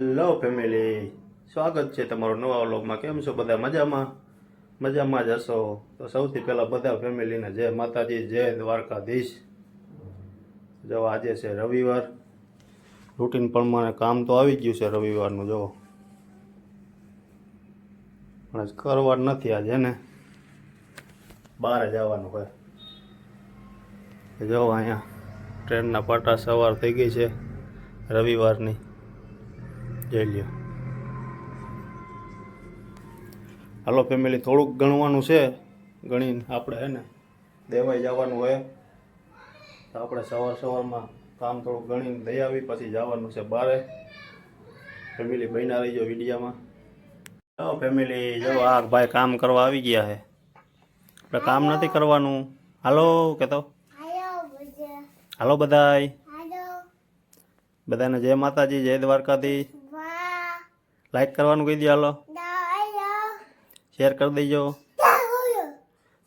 Hello family સ્વાગત છે તમારો નવા વ્લોગમાં. કેમ છો બધા? મજામાં? મજામાં જ હશો? તો સૌથી પહેલાં બધા ફેમિલીને જય માતાજી, જય દ્વારકાધીશ. જો આજે છે રવિવાર. રૂટીન પ્રમાણે કામ તો આવી ગયું છે રવિવારનું જો પણ કરવા નથી આજે ને? બહાર જવાનું હોય. જો અહીંયા, ટ્રેનના પાટા સવાર થઈ ગઈ છે રવિવારની. જઈ લ્યો હાલો ફેમિલી થોડુંક ગણવાનું છે. ગણીને આપણે હે ને દેવાઈ જવાનું હોય. તો આપણે સવાર સવારમાં કામ થોડુંક ગણીને દઈ આવી પછી જવાનું છે બારે. ફેમિલી બન્યા રહીજો વિડીયામાં. જાઓ ફેમિલી જાઓ આ ભાઈ કામ કરવા આવી ગયા છે. આપણે કામ નથી કરવાનું. હાલો કહેતો હાલો બધાય. બધાને જય માતાજી જય દ્વારકાધીશ. લાઈક કરવાનું કહી દે, હાલો. શેર કરી દેજો.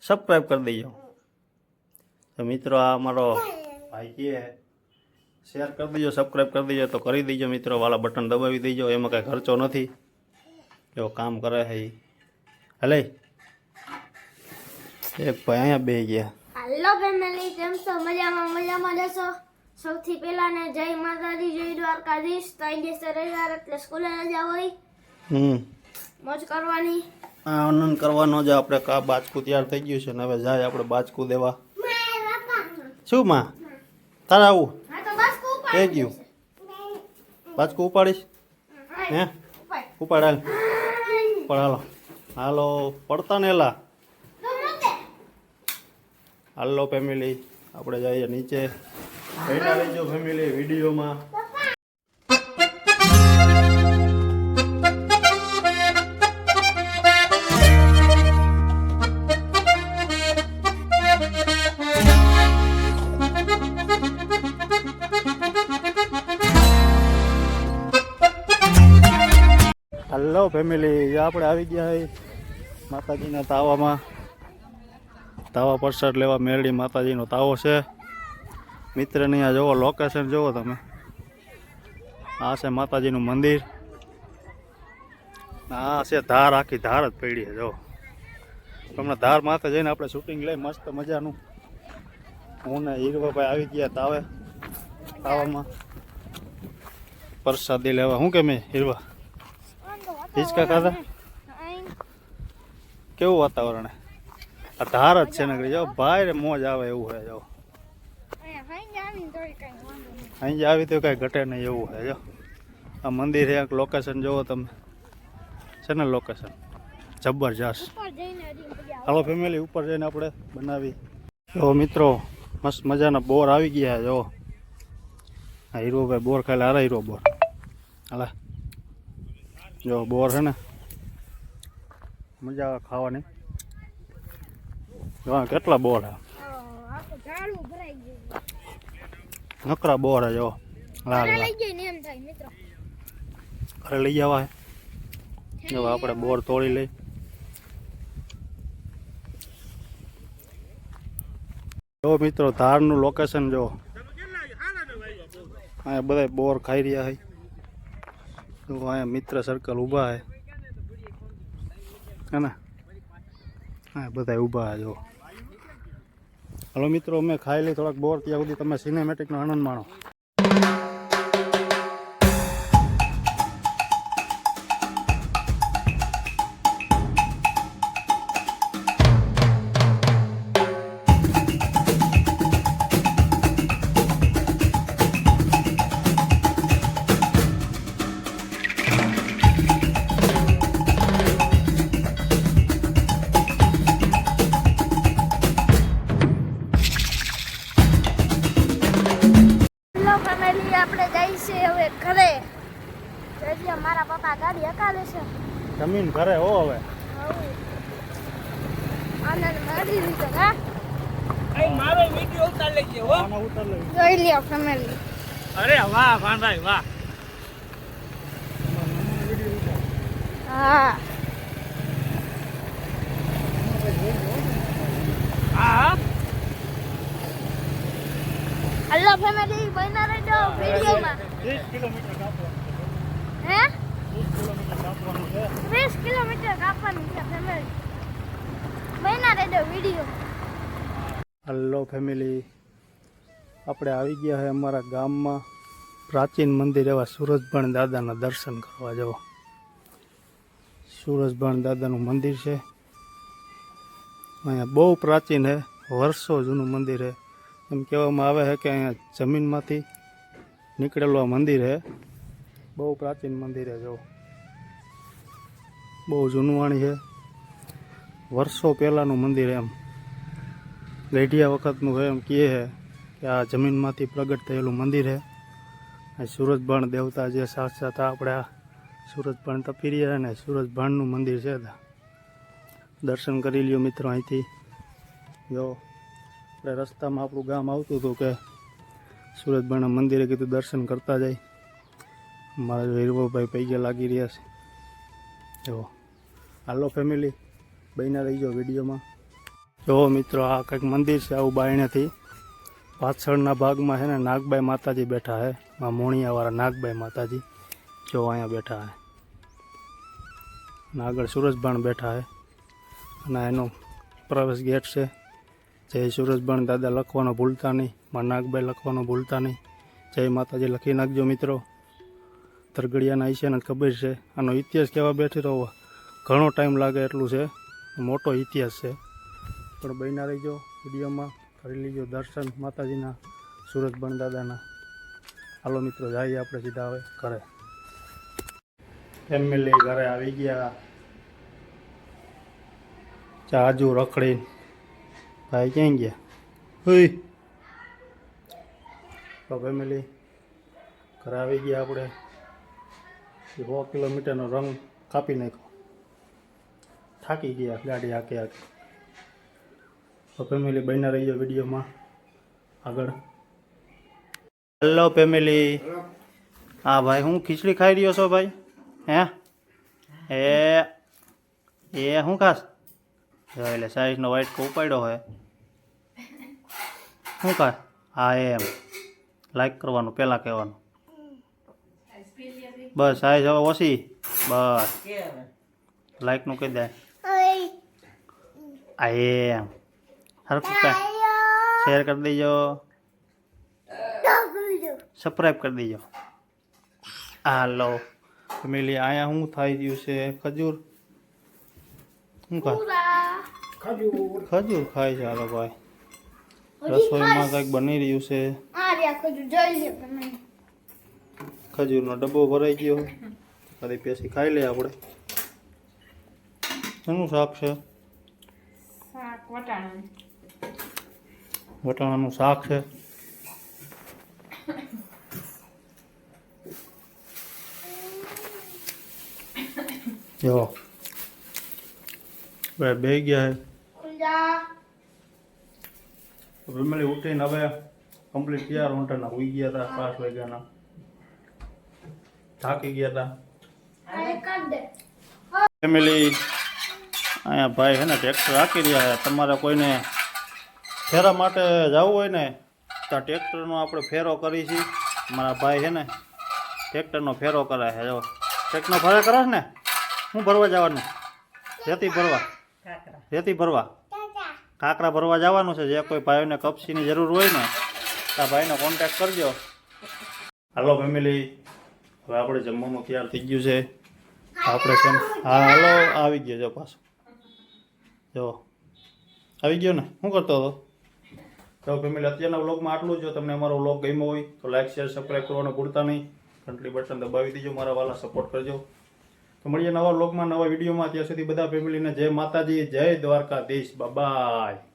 સબસ્ક્રાઈબ કરી દેજો. તો મિત્રો, આ અમારો ભાઈ કે શેર કરી દેજો સબસ્ક્રાઈબ કરી દેજો. તો કરી દેજો મિત્રો વાળા બટન દબાવી દેજો. એમાં કાંઈ ખર્ચો નથી. જો કામ કરે છે. હલે. એક ભાઈ અહીંયા બે ગયા. હાલો ફેમિલી કેમ છો? મજામાં મજામાં, જશો? સૌથી પહેલા ને જય માતાજી જય દ્વારકાધીશ. ત્રણ દિવસ રવિવાર એટલે સ્કૂલે રજા હોય. હમ. મોજ કરવાની. આ આનંદ કરવાનો જ આપણે કા બાચકું તૈયાર થઈ ગયું છે ને હવે જાય આપણે બાચકું દેવા. શું માં? તારે આવું? એ ગયું. બાચકું ઉપાડીશ? હે ઉપાડ. હાલ. ઉપાડ હાલો. હાલો પડતા ને હાલો ફેમિલી આપણે જઈએ નીચે. બેઠા લેજો ફેમિલી વિડીયોમાં હેલો ફેમિલી આપણે આવી ગયા માતાજીના તાવામાં. તાવા પરસાદ લેવા મેરડી માતાજીનો તાવો છે. મિત્રને આ જુઓ લોકેશન જુઓ તમે. આ છે માતાજીનું મંદિર. આ છે ધાર, આખી ધાર જ પડી છે જુઓ તમને ધાર માથે જઈને આપણે શૂટિંગ લઈ મસ્ત મજાનું. હું ને હીરવાભાઈ આવી ગયા તાવે, તાવામાં. પ્રસાદી લેવા. શું કેમ હીરવા? હિંચકા ખાધા? કેવું વાતાવરણ? આ ધાર જ છે ને જો ભાઈ મોજ આવે એવું હોય જો અહીં જ આવી તો કાંઈ ઘટે નહીં એવું છે જો. આ મંદિર એક લોકેશન જોવો તમે. છે ને લોકેશન જબરજસ્ત. હાલો ફેમિલી ઉપર જઈને આપણે બનાવી જો મિત્રો મસ્ત મજાના બોર આવી ગયા જો. આ હીરોભાઈ બોર ખાલી હારા હીરો બોર. હાલા. જો બોર છે ને મજા આવે ખાવાની. જો આ કેટલા બોર છે. નકરા બોર જો લાલ ઘરે લઈ જવા જો આપણે બોર તોડી લઈ. જો મિત્રો ધારનું લોકેશન જો. અહીંયા બધા બોર ખાઈ રહ્યા છે. જો અહીંયા મિત્ર સર્કલ ઊભા હે ને? હા બધા ઊભા જો. હલો મિત્રો અમે ખાઈ લઈ થોડાક બોર ત્યાં સુધી તમે સિનેમેટિકનો આનંદ માણો. ઘરે હો હવે. આનંદ મળી લીધો હા? મારો વીડિયો ઉતાર લેજે હો. ઉતાર લઈ. જોઈ લ્યો ફેમિલી અરે વાહ ભાઈ વાહ. હા. હા. હલો ફેમિલી બન્યા રહેજો વિડીયોમાં. ત્રીસ કિલોમીટર કાપો હે? વીસ કિલોમીટર કાપવાનું છે ફેમિલી બહેના રેડો વીડિયો હલો ફેમિલી આપણે આવી ગયા છે અમારા ગામમાં. પ્રાચીન મંદિર એવા સુરજભણ દાદાના દર્શન કરવા જવો સુરજભણ દાદાનું મંદિર છે. અહીંયા બહુ પ્રાચીન છે વર્ષો જૂનું મંદિર છે એમ કહેવામાં આવે છે કે અહીંયા જમીનમાંથી નીકળેલું આ મંદિર છે બહુ પ્રાચીન મંદિર છે જો બહુ જૂનવાણી છે. વર્ષો પહેલાંનું મંદિર એમ. ગઢિયા વખતનું એમ કહે છે કે આ જમીનમાંથી પ્રગટ થયેલું મંદિર છે. સૂરજભાણ દેવતા જે સાક્ષાત આપણે આ સૂરજભાણ તપી રહ્યા ને, સૂરજભાણનું મંદિર છે દર્શન કરી લ્યો મિત્રો અહીંથી. જો, આપણે રસ્તામાં આપણું ગામ આવતું હતું કે સૂરજભણના મંદિરે કીધું દર્શન કરતા જાય. મારા વીરવભાઈ પૈગે લાગી રહ્યા છે. જો હાલો ફેમિલી બહીને રહી જાઓ વિડીયોમાં. જો મિત્રો, આ કંઈક મંદિર છે આવું બાયણેથી. પાછળના ભાગમાં છે ને નાગબાઈ માતાજી બેઠા છે, માં મોણિયાવાળા નાગબાઈ માતાજી. જો અહીંયા બેઠા છે. અને આગળ સુરજભાણ બેઠા છે. અને એનો પ્રવેશ ગેટ છે. જય સુરજભાણ દાદા, લખવાનો ભૂલતા નહીં. માં નાગબાઈ લખવાનું ભૂલતા નહીં. જય માતાજી, લખી નાખજો મિત્રો. તરગડિયાના છે ને ખબર છે. આનો ઇતિહાસ કહેવા બેઠી રહો ઘણો ટાઈમ લાગે એટલું છે. મોટો ઇતિહાસ છે. પણ બહેના રહીજો વિડીયોમાં. કરી લીજો દર્શન માતાજીના સુરતબણ દાદાના હાલો મિત્રો, જઈએ આપણે સીધા હવે ઘરે. ફેમિલી ઘરે આવી ગયા. ચાજુ રખડી ભાઈ ક્યાં ગયા? હુઈ. તો ફેમિલી ઘરે આવી ગયા આપણે. સો કિલોમીટરનો રંગ કાપી નાખ્યો. થાકી ગયા ગાડી હાકે હાકે તો ફેમિલી બન્યા રહીએ વિડીયોમાં. આગળ. હેલો ફેમિલી હા ભાઈ હું ખીચડી ખાઈ રહ્યો છો ભાઈ? હે? એ એ શું ખાસ? એટલે સાઈઝનો વાઈટ કો ઉપાડ્યો હોય. શું ખાસ? હા એમ. લાઈક કરવાનું પહેલાં કહેવાનું. બસ સાઈઝ હવે ઓછી. બસ. લાઈકનું કહી દે. આ એમ હરખું શેર કરી દેજો સબસ્ક્રાઈબ કરી દેજો હાલો ફેમિલી અહીંયા શું થઈ ગયું છે ખજૂર શું ખા ખજૂર ખાય છે હાલો ભાઈ રસોઈમાં કંઈક બની રહ્યું છે આ રહ્યા ખજૂર જોઈ લો તમે ખજૂરનો ડબ્બો ભરાઈ ગયો કદી પેસી ખાઈ લે આપણે શેનું શાક છે? શાક વટાણાનું. શાક છે? જો. બે ગયા હે. છે ફેમિલી ઉઠીને હવે કમ્પ્લીટ તૈયાર હોટલના હોઈ ગયા હતા પાંચ વાગ્યાના. થાકી ગયા હતા ફેમિલી અહીંયા ભાઈ હે ને ટ્રેક્ટર રાખી રહ્યા છે. તમારે કોઈને ફેરા માટે જવું હોય ને, તો ટ્રેક્ટરનો આપણે ફેરો કરી છીએ. મારા ભાઈ છે ને ટ્રેક્ટરનો ફેરો કરે છે. જો ટ્રેક્ટરનો ફેરો કરે ને શું ભરવા જવાનું? રેતી ભરવા? રેતી ભરવા? કાંકરા ભરવા જવાનું છે. જે કોઈ ભાઈઓને કપસીની જરૂર હોય ને, તો ભાઈનો કોન્ટેક્ટ કરજો. હાલો ફેમિલી, હવે આપણે જમવાનું તૈયાર થઈ ગયું છે. આપણે હા, હાલો, આવી ગયો જો પાછો. જો, આવી ગયો ને? શું કરતો હતો? તો ફેમિલી, અત્યારના વ્લોગમાં આટલું જો. તમને અમારો વ્લોગ ગમ્યો હોય, તો લાઇક શેર સબસ્ક્રાઈબ કરવાનું ભૂલતા નહીં. ઘંટલી બટન દબાવી દેજો, મારા વાલા સપોર્ટ કરજો. તો મળીએ નવા વ્લોગમાં, નવા વિડીયોમાં. ત્યાં સુધી બધા ફેમિલીને જય માતાજી, જય દ્વારકાધીશ. બાય